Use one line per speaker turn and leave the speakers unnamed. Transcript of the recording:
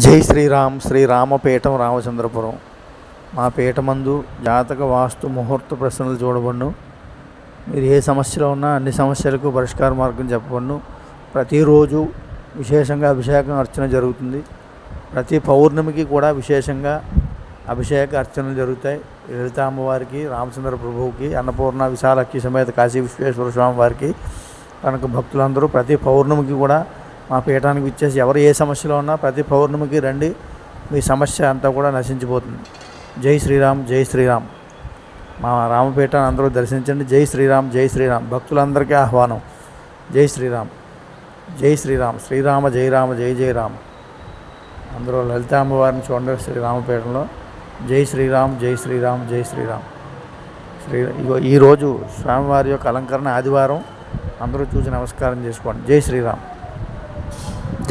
జై శ్రీరామ్ శ్రీ రామపీఠం రామచంద్రపురం. మా పీఠమందు జాతక వాస్తు ముహూర్త ప్రశ్నలు చూడబడును. మీరు ఏ సమస్యలో ఉన్నా అన్ని సమస్యలకు పరిష్కార మార్గం చెప్పబడును. ప్రతిరోజు విశేషంగా అభిషేకం అర్చన జరుగుతుంది. ప్రతి పౌర్ణమికి కూడా విశేషంగా అభిషేక అర్చనలు జరుగుతాయి. లలిత అమ్మవారికి రామచంద్ర ప్రభువుకి అన్నపూర్ణ విశాలక్షి సమేత కాశీ విశ్వేశ్వర స్వామి వారికి కనుక భక్తులందరూ ప్రతి పౌర్ణమికి కూడా మా పీఠానికి ఇచ్చేసి ఎవరు ఏ సమస్యలో ఉన్నా ప్రతి పౌర్ణమికి రండి. మీ సమస్య అంతా కూడా నశించిపోతుంది. జై శ్రీరామ్ జై శ్రీరామ్. మా రామపీఠాన్ని అందరూ దర్శించండి. జై శ్రీరామ్ జై శ్రీరామ్. భక్తులందరికీ ఆహ్వానం. జై శ్రీరామ్. జై శ్రీరామ్. శ్రీరామ జై రామ జై జై రామ్. అందరూ లలిత అమ్మవారిని చూడండి శ్రీరామపీఠంలో జై శ్రీరామ్ జై శ్రీరామ్ జై శ్రీరామ్. శ్రీ ఇగో ఈరోజు స్వామివారి యొక్క అలంకరణ ఆదివారం. అందరూ చూసి నమస్కారం చేసుకోండి. జై శ్రీరామ్.